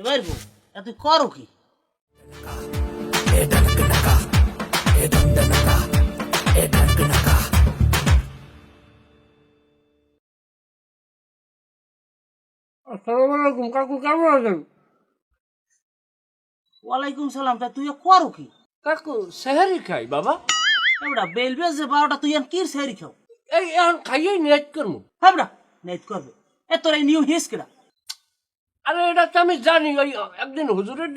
এবার বউ এ তুই করো কি? আসসালামু আলাইকুম কাকু কেমন আছেন? ওয়ালাইকুম সালাম তা তুই করো কি? কাকু সেহারি খাই বাবা। এবড়া বেলবে যে বারোটা তুই কি সেরি খাও? এই এখন খাইয়েই নেট করব হাবড়া নেট করবে। এ তোর এই নিয়ম হিস কেডা? আরে, এটা তো আমি জানি, ওই একদিন হুজুরের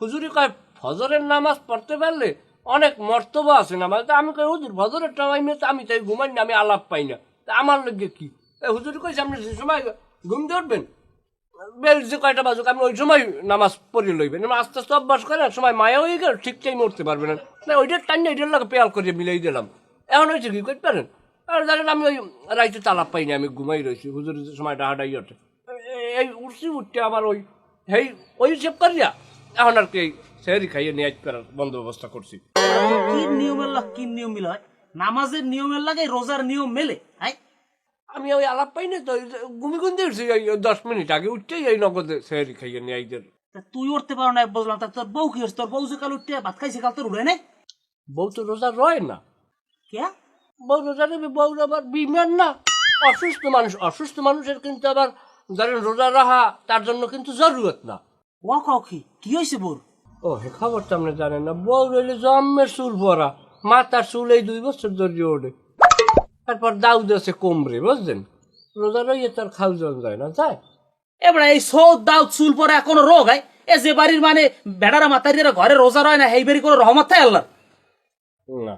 হুজুরি কয়, ফজরের নামাজ পড়তে পারলে অনেক মর্তবা আছে নামাজ তা আমি কই, হুজুর, ফজরের টাইমে তো আমি তাই ঘুমাই না, আমি আলাপ পাই না। তা আমার লগে কি? হুজুরি কইছে আপনি যে সময় ঘুম ধরবেন বেল যে কয়টা বাজুক, আপনি ওই সময় নামাজ পড়ে লইবেন। এবার আস্তে আস্তে অভ্যাস করেন সময় মায়া হয়ে গেল ঠিক টাইম উঠতে পারবেন না। ওইটার টাইম ওইটার লাগে পেয়াল করে মিলাই দিলাম। এখন হয়েছে কি করতে পারেন? আর জানেন, আমি ওই রাইতে তালাপ পাই না, আমি ঘুমাই রয়েছি হুজুরের সময়টা হাঁটাই ওঠে এই- উঠছি উঠতে আবার ওই এই ওই হিসেব করিয়া এখন আর কি সেরি খাইয়ে নিয়ে করার বন্দোবস্ত করছি। কি নিয়মের লাগ কি নিয়ম মিলে হয়? নামাজের নিয়মের লাগে রোজার নিয়ম মেলে? হাই? আমি ওই আলাপ পাই না তো ওই ঘুমি উঠছি এই দশ মিনিট আগে উঠতেই এই নগদে সেরি খাইয়ে নিয়ে আইদের তুই উঠতে পারো না বুঝলাম। তা তোর বউ কি হচ্ছে তোর বউ যে কাল উঠতে ভাত খাইছে কাল তোর উড়ে নাই? বউ তো রোজা রয় না। কে? বউ রোজা নেবে বউ আবার বিমান না। অসুস্থ মানুষ অসুস্থ মানুষের কিন্তু আবার ধরেন রোজা রাহা তার জন্য কিন্তু জরুরত না। ও কি? কি হয়েছে বোর? ও হে খবরটা আপনি জানেন না। বউ রইলে জন্মের চুল পরা মাথার চুল এই দুই বছর ধরে ওঠে তারপর দাউদ আছে কোমরে বুঝলেন? রোজা রইয়ে তার খাল জন যায় না যায়। এবার এই সৌদ দাও চুল পরে কোনো রোগ হয় এ যে বাড়ির মানে বেড়ারা মাতারিরা ঘরে রোজা রয় না এই বাড়ি কোনো রহমত থাকে আল্লাহ না।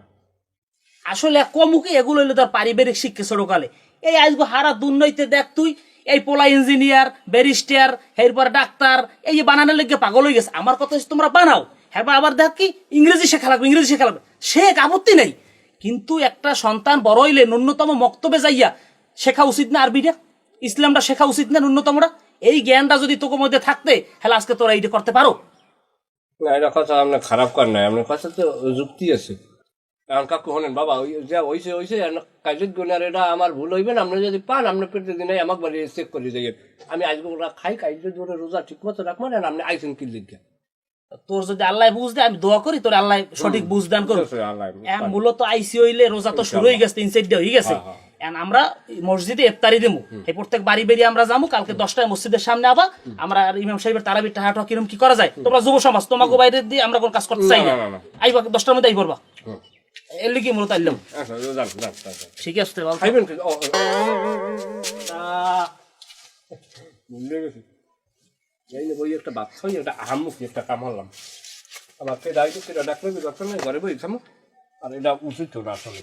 আসলে কমুকি এগুলো হইল তার পারিবারিক শিক্ষা ছোটকালে। এই আজকে হারা দুর্নৈতে দেখ তুই এই পোলা ইঞ্জিনিয়ার, ব্যারিস্টার, এরপর ডাক্তার, এই যে বানানোর লেগে পাগল হয়ে গেছে। আমার কথা তোমরা বানাও। হ্যাঁ আবার দেখ কি, ইংরেজি শেখা লাগবে, ইংরেজি শেখা লাগবে। শেখ আপত্তি নেই। কিন্তু একটা সন্তান বড় হইলে ন্যূনতম মক্তবে যাইয়া শেখা উচিত না আরবিটা? ইসলামটা শেখা উচিত না ন্যূনতমটা? এই জ্ঞানটা যদি তোকে মধ্যে থাকতে হ্যাঁ আজকে তোরা এইটা করতে পারো। না, এটা কথা আপনার খারাপ কর নাই। আপনার কথা তো যুক্তি আছে। এখন কাকু হলেন বাবা ওই যা ওইসে ওইসে কাজের গুণার এটা আমার ভুল হইবেন আপনি যদি পান আপনি প্রত্যেক দিনে আমাকে বাড়ি চেক করে যাইয়েন। আমি আজকে ওরা খাই কাজে ধরে রোজা ঠিক মতো রাখবেন আর আপনি আইসেন কি লিখে তোর যদি আল্লাহ বুঝ দেয় আমি দোয়া করি তোর আল্লাহ সঠিক বুঝ দান করো মূলত আইসি হইলে রোজা তো শুরু হয়ে গেছে তিন চারটা হয়ে গেছে। হ্যাঁ, আমরা মসজিদে ইফতারি দেবো এই প্রত্যেক বাড়ি বেরিয়ে আমরা যাব কালকে দশটায় মসজিদের সামনে আবা। আমরা ইমাম সাহেবের তারাবি টাহাটা কিরম কি করা যায়? তোমরা যুব সমাজ তোমাকে বাইরে দিয়ে আমরা কোন কাজ করতে চাই না। না, না, না। আইবা দশটার মধ্যে আই পড়বা এর লিগে মূলত আইলাম আচ্ছা। ঠিক আছে খাইবেন যাই না বই একটা বাদ খাই একটা আহাম্মুখী একটা কামালাম আমার ফের আইতো ফের নাই ঘরে বই খামো আর এটা উচিত না আসলে।